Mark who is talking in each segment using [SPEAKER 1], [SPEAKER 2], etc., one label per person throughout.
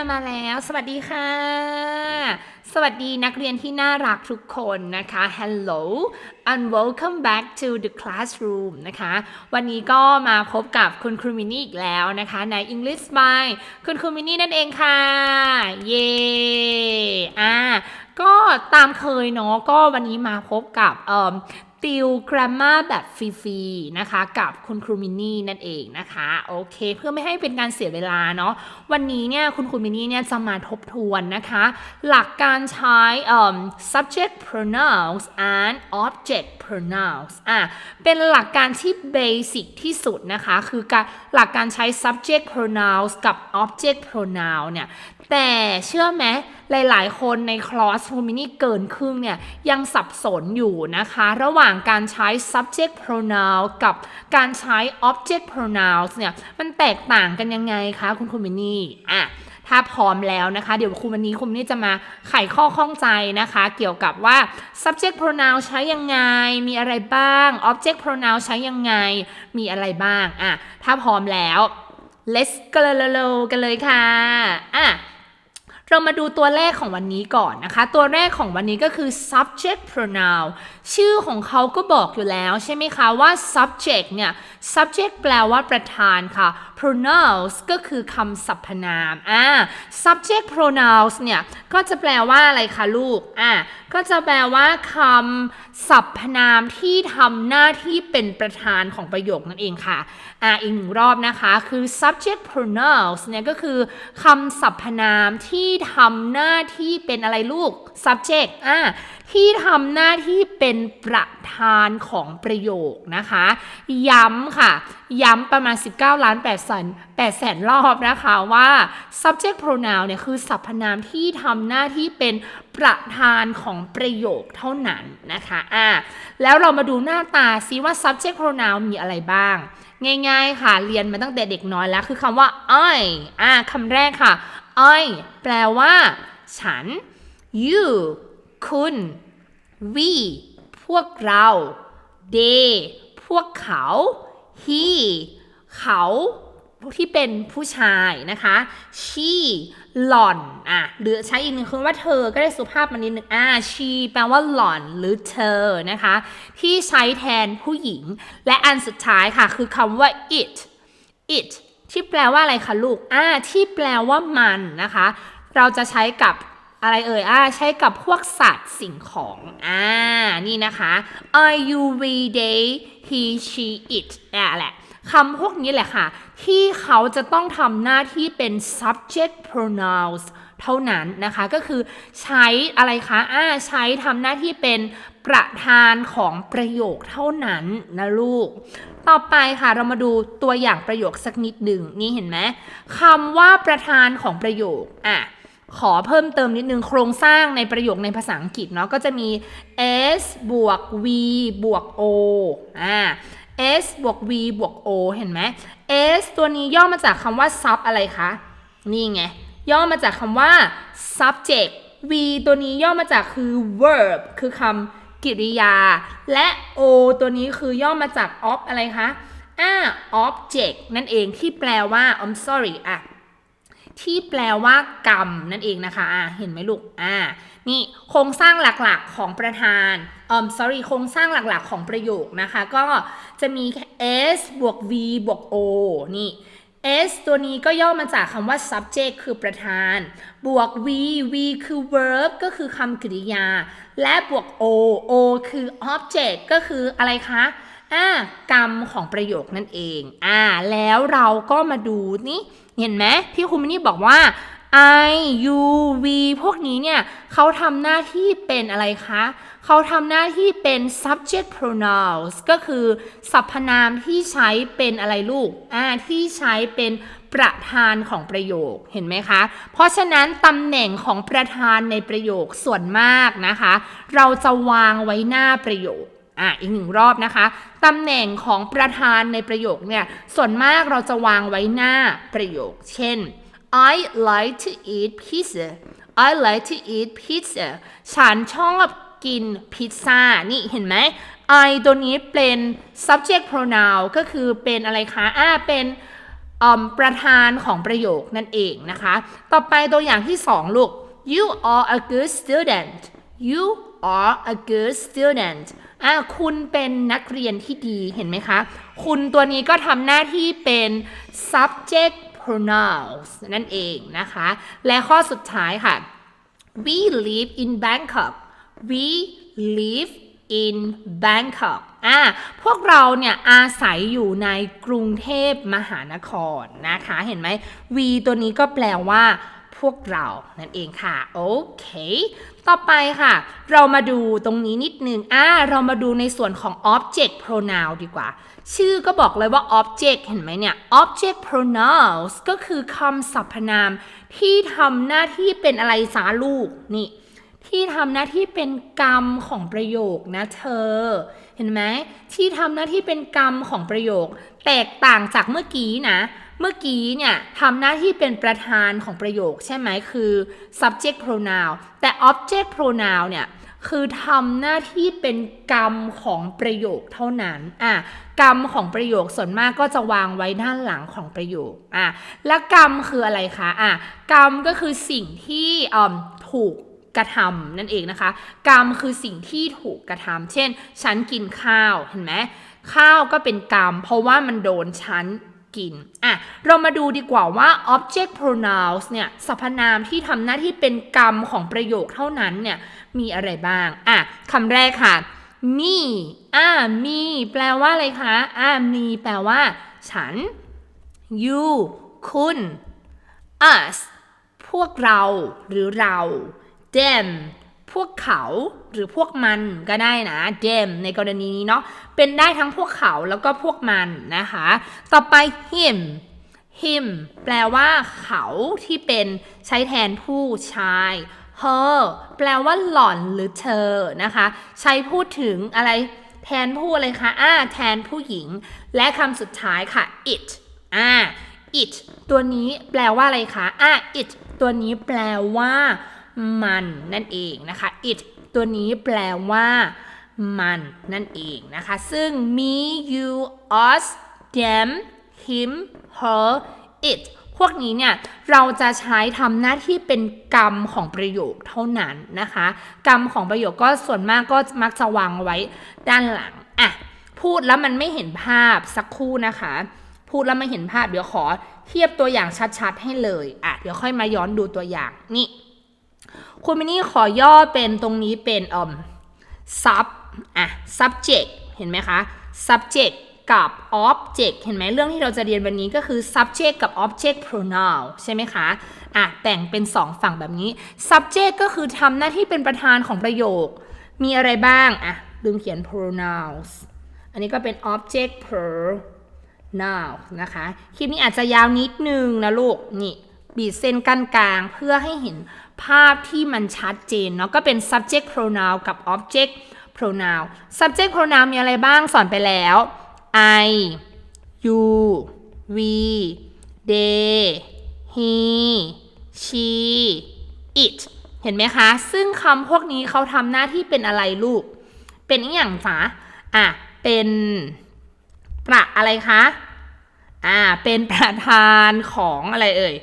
[SPEAKER 1] มาแล้ว สวัสดีค่ะ สวัสดีนักเรียนที่น่ารักทุกคนนะคะ Hello and welcome back to the classroom นะคะ วันนี้ก็มาพบกับคุณครูมินี่อีกแล้วนะคะใน English by คุณครูมินี่นั่นเองค่ะ เย้อ่าก็ตามเคยเนาะก็วันนี้มาพบกับ ติว grammar แบบฟรีๆนะคะ กับคุณครูมินี่นั่นเองนะคะโอเค เพื่อไม่ให้เป็นการเสียเวลาเนาะวันนี้เนี่ยคุณครูมินี่เนี่ยจะมาทบทวนนะคะ หลักการใช้ subject pronouns and object pronouns อะเป็นหลักการที่เบสิกที่สุดนะคะ คือการหลักการใช้ subject pronouns กับ object pronoun เนี่ย แต่เชื่อไหมหลาย ๆ คนในคลอส r ูมินี่เกินครึ่งเนี่ย ยังสับสนอยู่นะคะ ระหว่างการใช้ subject pronoun กับการใช้ object pronouns เนี่ย มันแตกต่างกันยังไงคะ คุณครูมินี่อะถ้าพร้อมแล้วนะคะ เดี๋ยวครูวันนี้ครูมินี่จะมาไขข้อข้องใจนะคะ เกี่ยวกับว่า subject pronoun ใช้ยังไง มีอะไรบ้าง object pronoun ใช้ยังไง มีอะไรบ้างอะถ้าพร้อมแล้ว let's go กันเลยค่ะอะ เรามาดูตัวแรกของวันนี้ก่อนนะคะ ตัวแรกของวันนี้ก็คือ subject pronoun ชื่อของเขาก็บอกอยู่แล้วใช่ไหมคะว่า subject เนี่ย subject แปลว่าประธานค่ะ pronouns ก็คือคำสรรพนามอ่า subject pronouns เนี่ยก็จะแปลว่าอะไรคะลูกอ่าก็จะแปลว่าคำสรรพนามที่ทำหน้าที่เป็นประธานของประโยคนั่นเองค่ะอ่าอีกหนึ่งรอบนะคะคือ subject pronouns เนี่ยก็คือคำสรรพนามที่ทำหน้าที่เป็นอะไรลูก subject อ่า ที่ทำหน้าที่เป็นประธานของประโยคนะคะ ย้ำค่ะ ย้ำประมาณ 19 ล้าน8แสน8แสนรอบนะคะว่า subject pronoun เนี่ยคือสรรพนามที่ทำหน้าที่เป็นประธานของประโยคเท่านั้นนะคะอ่าแล้วเรามาดูหน้าตาซิว่า subject pronoun มีอะไรบ้าง ง่ายๆค่ะ เรียนมาตั้งแต่เด็กน้อยแล้ว คือคำว่า I อ่าคำแรกค่ะ I แปลว่า ฉัน you คุณ we พวกเรา they พวกเขา he เขาที่เป็นผู้ชายนะคะ she หล่อน อะ หรือใช้อีกหนึ่งคำว่าเธอก็ได้สุภาพมานิดนึงอ่า she แปลว่าหล่อนหรือเธอนะคะ ที่ใช้แทนผู้หญิง และอันสุดท้ายค่ะ คือคำว่า it it ที่แปลว่าอะไรคะลูก อ่า ที่แปลว่ามันนะคะ เราจะใช้กับ อะไรเอ่ยอ่าใช้กับพวกสัตว์สิ่งของอ่านี่นะคะ I you we they he she it อะแหละคำพวกนี้แหละค่ะ ที่เขาจะต้องทำหน้าที่เป็น subject pronouns เท่านั้นนะคะ ก็คือใช้อะไรคะอ่าใช้ทำหน้าที่เป็นประธานของประโยคเท่านั้นนะลูก ต่อไปค่ะเรามาดูตัวอย่างประโยคสักนิดหนึ่งนี่เห็นไหมคำว่าประธานของประโยคอะ ขอเพิ่มเติมนิดนึงโครงสร้างในประโยคในภาษาอังกฤษเนาะก็จะมี s บวก v บวก o อ่า s บวก v บวก o เห็นไหม s ตัวนี้ย่อมาจากคำว่า sub อะไรคะ นี่ไง ย่อมาจากคำว่า subject v ตัวนี้ย่อมาจากคือ verb คือคำกริยา และ o ตัวนี้คือย่อมาจาก of อะไรคะอ่า object นั่นเองที่แปลว่า I'm sorry อะ ที่แปลว่ากรรมนั่นเองนะคะอ่าเห็นไหมลูกอ่านี่โครงสร้างหลักๆของประธานเอ่อ sorry โครงสร้างหลักๆของประโยคนะคะ ก็จะมี s บวก v บวก o นี่ s ตัวนี้ก็ย่อมาจากคำว่า subject คือประธาน บวก v v คือ verb ก็คือคำกริยา และบวก o o คือ object ก็คืออะไรคะอ่ากรรมของประโยคนั่นเองอ่าแล้วเราก็มาดูนี่ เห็นไหมที่คุณมินี่บอกว่า I you we พวกนี้เนี่ยเขาทำหน้าที่เป็นอะไรคะ เขาทำหน้าที่เป็น subject pronouns ก็คือสรรพนามที่ใช้เป็นอะไรลูก อ่า ที่ใช้เป็นประธานของประโยค เห็นไหมคะ เพราะฉะนั้นตำแหน่งของประธานในประโยคส่วนมากนะคะ เราจะวางไว้หน้าประโยค อะอีกหนึ่งรอบนะคะตำแหน่งของประธานในประโยคเนี่ยส่วนมากเราจะวางไว้หน้าประโยค เช่น I like to eat pizza I like to eat pizza ฉันชอบกินพิซซ่า นี่เห็นไหม I ตัวนี้เป็น subject pronoun ก็คือเป็นอะไรคะ อ่า เป็นประธานของประโยคนั่นเองนะคะ ต่อไปตัวอย่างที่สองลูก you are a good student you are a good student อะคุณเป็นนักเรียนที่ดีเห็นไหมคะ คุณตัวนี้ก็ทำหน้าที่เป็น subject pronouns นั่นเองนะคะ และข้อสุดท้ายค่ะ we live in Bangkok we live in Bangkok อะพวกเราเนี่ยอาศัยอยู่ในกรุงเทพมหานครนะคะ เห็นไหม we ตัวนี้ก็แปลว่า พวกเรานั่นเองค่ะ โอเค ต่อไปค่ะ เรามาดูตรงนี้นิดนึงอ่าเรามาดูในส่วนของ object pronoun ดีกว่า ชื่อก็บอกเลยว่า object เห็นไหมเนี่ย object pronouns ก็คือคำสรรพนาม ที่ทำหน้าที่เป็นอะไรสาลูกนี่ที่ทำหน้าที่เป็นกรรมของประโยคนะเธอ เห็นไหมที่ทำหน้าที่เป็นกรรมของประโยค แตกต่างจากเมื่อกี้นะ เมื่อกี้เนี่ยทำหน้าที่เป็นประธานของประโยคใช่ไหมคือ subject pronoun แต่ object pronoun เนี่ยคือทำหน้าที่เป็นกรรมของประโยคเท่านั้น อะ กรรมของประโยคส่วนมากก็จะวางไว้ด้านหลังของประโยค อะ และกรรมคืออะไรคะ อะ กรรมก็คือสิ่งที่อืมถูกกระทำนั่นเองนะคะ กรรมคือสิ่งที่ถูกกระทำเช่น ฉันกินข้าว เห็นไหม ข้าวก็เป็นกรรม เพราะว่ามันโดนฉัน กิน อะ เรามาดูดีกว่าว่า object pronouns เนี่ย สรรพนามที่ทำหน้าที่เป็นกรรมของประโยคเท่านั้นเนี่ย มีอะไรบ้าง อะคำแรกค่ะ me อะ me แปลว่าอะไรคะ อะ me แปลว่า ฉัน you คุณ us พวกเราหรือเรา them พวกเขา หรือพวกมันก็ได้นะ them ในกรณีนี้เนาะเป็นได้ทั้งพวกเขาแล้วก็พวกมันนะคะ ต่อไป him him แปลว่าเขาที่เป็นใช้แทนผู้ชาย her แปลว่าหล่อนหรือเธอนะคะ ใช้พูดถึงอะไรแทนผู้อะไรคะอ่าแทนผู้หญิง และคำสุดท้ายค่ะ it อ่า it ตัวนี้แปลว่าอะไรคะอะ it ตัวนี้แปลว่ามันนั่นเองนะคะ it ตัวนี้แปลว่า มันนั่นเองนะคะ ซึ่ง me you us them him her it พวกนี้เนี่ยเราจะใช้ทำหน้าที่เป็นกรรมของประโยคเท่านั้นนะคะ กรรมของประโยคก็ส่วนมากก็มักจะวางไว้ด้านหลังอะพูดแล้วมันไม่เห็นภาพสักครู่นะคะ พูดแล้วไม่เห็นภาพเดี๋ยวขอเทียบตัวอย่างชัดๆให้เลยอะเดี๋ยวค่อยมาย้อนดูตัวอย่างนี่ คุณมินี่ขอย่อเป็นตรงนี้เป็นอ่อ sub อะ subject เห็นไหมคะ subject กับ object เห็นไหมเรื่องที่เราจะเรียนวันนี้ก็คือ subject กับ object pronoun ใช่ไหมคะ อะแบ่งเป็น 2 ฝั่งแบบนี้ subject ก็คือทำหน้าที่เป็นประธานของประโยค มีอะไรบ้าง อะ ลืมเขียน pronouns อันนี้ก็เป็น object per now นะคะ คลิปนี้อาจจะยาวนิดนึงนะลูก นี่ บีดเส้นกั้นกลางเพื่อให้เห็น ภาพที่มันชัดเจนเนาะก็เป็น subject pronoun กับ object pronoun subject pronoun มีอะไรบ้างสอนไปแล้ว I you we they he she it เห็นไหมคะ ซึ่งคำพวกนี้เขาทำหน้าที่เป็นอะไรลูก เป็นอย่างจ๊ะอะ เป็นประอะไรคะ อ่า เป็นประธานของอะไรเอ่ย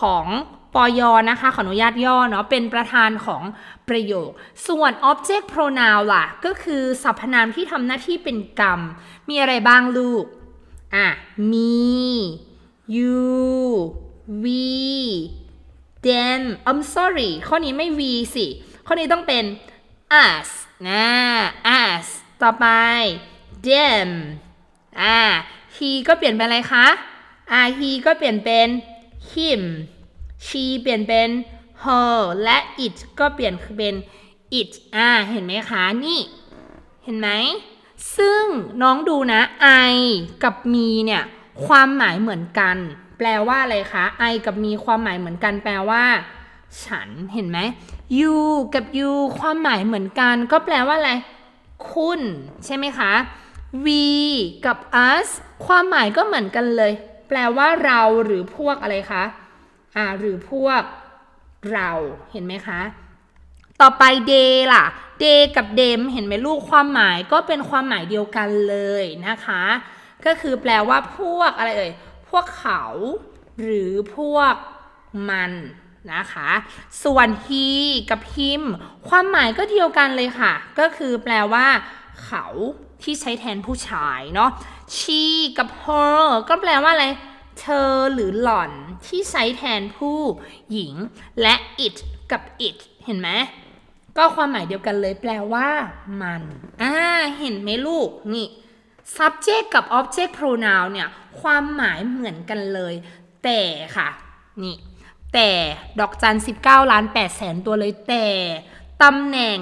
[SPEAKER 1] ของ ปยนะคะขออนุญาตย่อเนาะเป็นประธานของประโยค ส่วน object pronoun ล่ะ ก็คือสรรพนามที่ทำหน้าที่เป็นกรรม มีอะไรบ้างลูก อะ me you we them I'm sorry ข้อนี้ไม่ we สิ ข้อนี้ต้องเป็น us นะ us ต่อไป them อ่า he ก็เปลี่ยนเป็นอะไรคะ อ่า he ก็เปลี่ยนเป็น him she เปลี่ยนเป็น her และ it ก็เปลี่ยนเป็น it อ่า เห็นไหมคะ นี่ เห็นไหม ซึ่งน้องดูนะ I กับ me เนี่ย ความหมายเหมือนกัน แปลว่าอะไรคะ I กับ me ความหมายเหมือนกัน แปลว่า ฉัน เห็นไหม you กับ you ความหมายเหมือนกัน ก็แปลว่าอะไร คุณ ใช่ไหมคะ we กับ us ความหมายก็เหมือนกันเลย แปลว่าเราหรือพวกอะไรคะ อ่าหรือพวกเราเห็นไหมคะ ต่อไป day ล่ะ day กับ them เห็นไหมลูกความหมายก็เป็นความหมายเดียวกันเลยนะคะ ก็คือแปลว่าพวกอะไรเอ่ย พวกเขา หรือพวกมันนะคะ ส่วน he กับ him ความหมายก็เดียวกันเลยค่ะ ก็คือแปลว่า เขาที่ใช้แทนผู้ชายเนาะ she กับ her ก็แปลว่าอะไร ธอหรือหล่อนที่ใช้แทนผู้หญิง และ it กับ it เห็นไหมก็ความหมายเดียวกันเลยแปลว่ามันอ่าเห็นไหมลูกนี่ subject กับ object pronoun เนี่ย ความหมายเหมือนกันเลย แต่ค่ะ นี่ แต่ดอกจัน 19 ล้าน8แสนตัวเลยแต่ตำแหน่ง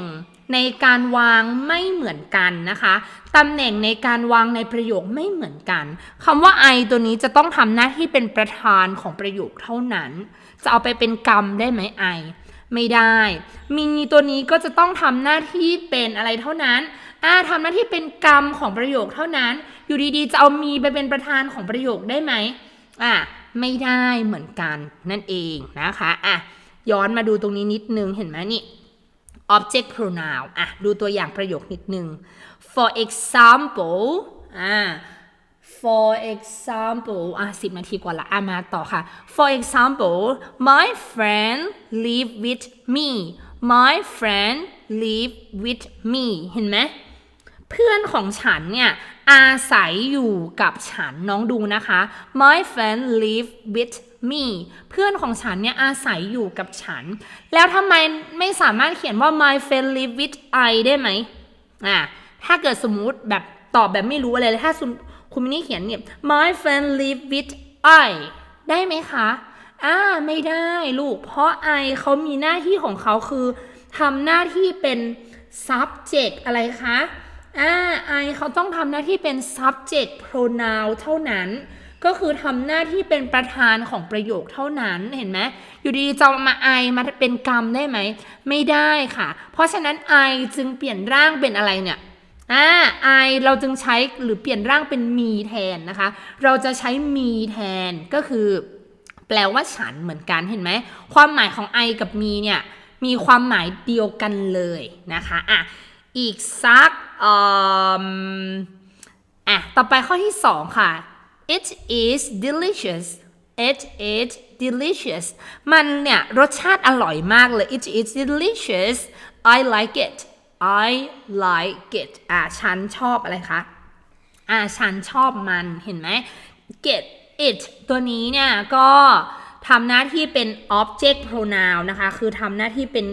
[SPEAKER 1] ในการวางไม่เหมือนกันนะคะตำแหน่งในการวางในประโยคไม่เหมือนกันคำว่า I ตัวนี้จะต้องทำหน้าที่เป็นประธานของประโยคเท่านั้น จะเอาไปเป็นกรรมได้ไหม I ไม่ได้ มีตัวนี้ก็จะต้องทำหน้าที่เป็นอะไรเท่านั้นอ่าทำหน้าที่เป็นกรรมของประโยคเท่านั้น อยู่ดีๆ จะเอามีไปเป็นประธานของประโยคได้ไหมอ่าไม่ได้เหมือนกันนั่นเองนะคะอะย้อนมาดูตรงนี้นิดนึงเห็นไหมนี่ object pronoun อะ ดูตัวอย่างประโยคนิดนึง for example อ่า for example อะสิบนาทีกว่าละอะมาต่อค่ะ for example my friend live with me my friend live with me เห็นไหม เพื่อนของฉันเนี่ย อาศัยอยู่กับฉันน้องดูนะคะ my friend live with me เพื่อนของฉันเนี่ยอาศัยอยู่กับฉัน แล้วทำไมไม่สามารถเขียนว่า my friend live with I ได้ไหมอ่าถ้าเกิดสมมติแบบตอบแบบไม่รู้อะไรเลยถ้าคุณคุณมินี่เขียนเนี่ย my friend live with I ได้ไหมคะอ่าไม่ได้ลูก เพราะ I เขามีหน้าที่ของเขาคือทำหน้าที่เป็น subject อะไรคะอ่า I เขาต้องทำหน้าที่เป็น subject pronoun เท่านั้น ก็คือทำหน้าที่เป็นประธานของประโยคเท่านั้นเห็นไหมอยู่ดีจะเอามา I มาเป็นกรรมได้ไหม ไม่ได้ค่ะ เพราะฉะนั้น I จึงเปลี่ยนร่างเป็นอะไรเนี่ยอ่า I เราจึงใช้หรือเปลี่ยนร่างเป็น me แทนนะคะ เราจะใช้ me แทนก็คือ แปลว่าฉันเหมือนกันเห็นไหมความหมายของ I กับ me เนี่ยมีความหมายเดียวกันเลยนะคะอะอีกสักอ่ออะต่อไปข้อที่ 2 ค่ะ it is delicious it is delicious มันเนี่ย รสชาติอร่อยมากเลย it is delicious I like it I like it อะฉันชอบอะไรคะอ่าฉันชอบมันเห็นไหม get it ตัวนี้เนี่ยก็ทำหน้าที่เป็น object pronoun นะคะ คือทำหน้าที่เป็น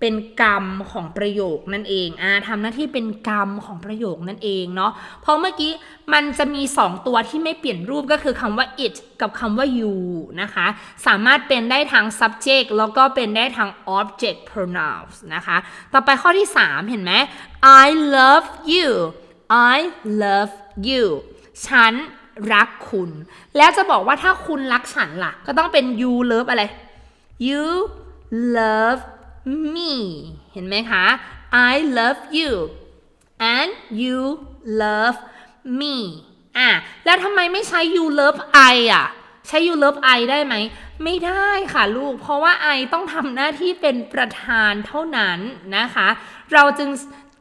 [SPEAKER 1] เป็นกรรมของประโยคนั่นเองอ่าทำหน้าที่เป็นกรรมของประโยคนั่นเองเนาะ เพราะเมื่อกี้มันจะมี 2 ตัวที่ไม่เปลี่ยนรูปก็คือคำว่า it กับคำว่า you นะคะ สามารถเป็นได้ทั้ง subject แล้วก็เป็นได้ทั้ง object pronouns นะคะ ต่อไปข้อที่ 3 เห็นไหม I love you I love you ฉันรักคุณ แล้วจะบอกว่าถ้าคุณรักฉันล่ะ ก็ต้องเป็น you love อะไร you love me เห็นไหมคะ I love you and you love me อะ แล้วทำไมไม่ใช้ you love I อะ ใช้ you love I ได้ไหม ไม่ได้ค่ะลูก เพราะว่า I ต้องทำหน้าที่เป็นประธานเท่านั้นนะคะ เราจึง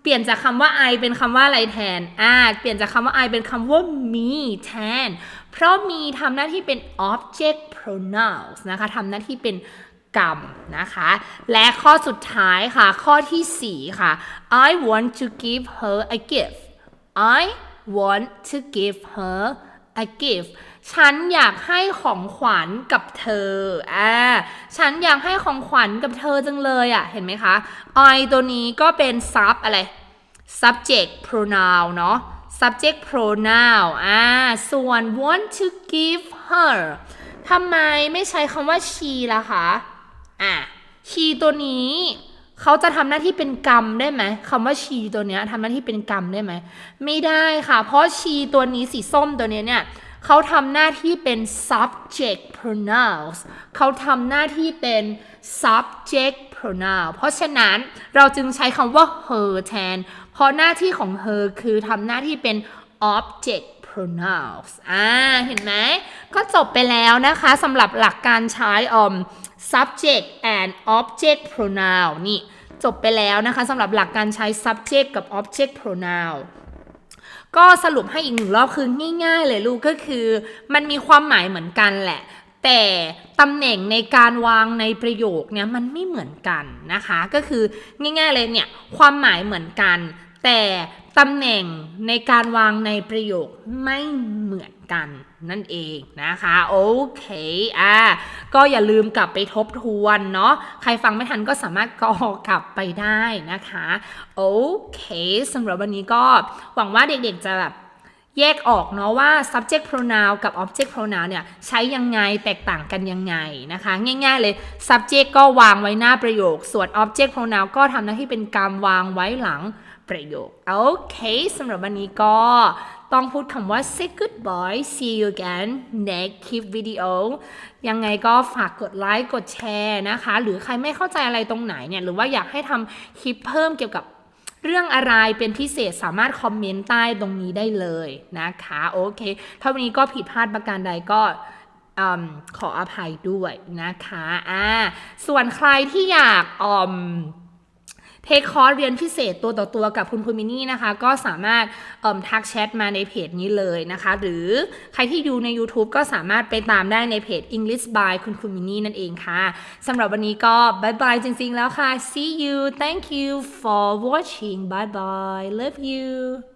[SPEAKER 1] เปลี่ยนจากคำว่า I เป็นคำว่าอะไรแทน อ่า เปลี่ยนจากคำว่า I เป็นคำว่า me แทน เพราะมีทำหน้าที่เป็น object pronouns นะคะทำหน้าที่เป็น กรรมนะคะ และข้อสุดท้ายค่ะ ข้อทีสี่ 4 ค่ะ I want to give her a gift I want to give her a gift ฉันอยากให้ของขวัญกับเธอ อ่า ฉันอยากให้ของขวัญกับเธอจังเลยอะ่ะ เห็นไหมคะ I ตัวนี้ก็เป็น sub อะไร subject pronoun เนาะ subject pronoun อ่า ส่วน want to give her ทำไมไม่ใช้คำว่า she ล่ะคะ อะ she ตัวนี้เขาจะทำหน้าที่เป็นกรรมได้ไหมคำว่า she ตัวเนี้ยทำหน้าที่เป็นกรรมได้ไหมไม่ได้ค่ะ เพราะ she ตัวนี้สีส้มตัวเนี้ยเนี่ยเขาทำหน้าที่เป็น subject pronouns เขาทำหน้าที่เป็น subject pronoun เพราะฉะนั้นเราจึงใช้คำว่า her แทน เพราะหน้าที่ของ her คือทำหน้าที่เป็น object pronouns อ่า เห็นไหม ก็จบไปแล้วนะคะสำหรับหลักการใช้อม subject and object pronoun นี่ จบไปแล้วนะคะสำหรับหลักการใช้ subject กับ object pronoun ก็สรุปให้อีกหนึ่งรอบคือง่าย ๆ เลยลูกก็คือ มันมีความหมายเหมือนกันแหละ แต่ตำแหน่งในการวางในประโยคเนี่ยมันไม่เหมือนกันนะคะ ก็คือง่ายๆเลยเนี่ยความหมายเหมือนกัน แต่ตำแหน่งในการวางในประโยคไม่เหมือนกันนั่นเองนะคะโอเคอะก็อย่าลืมกลับไปทบทวนเนาะใครฟังไม่ทันก็สามารถกอกลับไปได้นะคะโอเคสำหรับวันนี้ก็หวังว่าเด็กๆจะแบบแยกออกเนาะว่า subject pronoun กับ object pronoun เนี่ยใช้ยังไงแตกต่างกันยังไงนะคะ ง่ายๆเลย subject ก็วางไว้หน้าประโยค ส่วน object pronoun ก็ทำหน้าที่เป็นการวางไว้หลัง ประโยค โอเคสำหรับวันนี้ก็ต้องพูดคำว่า say goodbye see you again next clip video ยังไงก็ฝากกดไลค์กดแชร์นะคะ หรือใครไม่เข้าใจอะไรตรงไหนเนี่ย หรือว่าอยากให้ทำคลิปเพิ่มเกี่ยวกับเรื่องอะไรเป็นพิเศษสามารถคอมเมนต์ใต้ตรงนี้ได้เลยนะคะ โอเคถ้าวันนี้ก็ผิดพลาดประการใดก็อขออภัยด้วยนะคะอ่าส่วนใครที่อยากอืม เทคคอร์สเรียนพิเศษตัวต่อตัวกับคุณคุณมินี่นะคะ ก็สามารถทักแชทมาในเพจนี้เลยนะคะ หรือใครที่ดูใน YouTube ก็สามารถไปตามได้ในเพจ English by คุณคุณมินี่นั่นเองค่ะสำหรับวันนี้ก็บายบายจริงๆแล้วค่ะ see you thank you for watching bye bye love you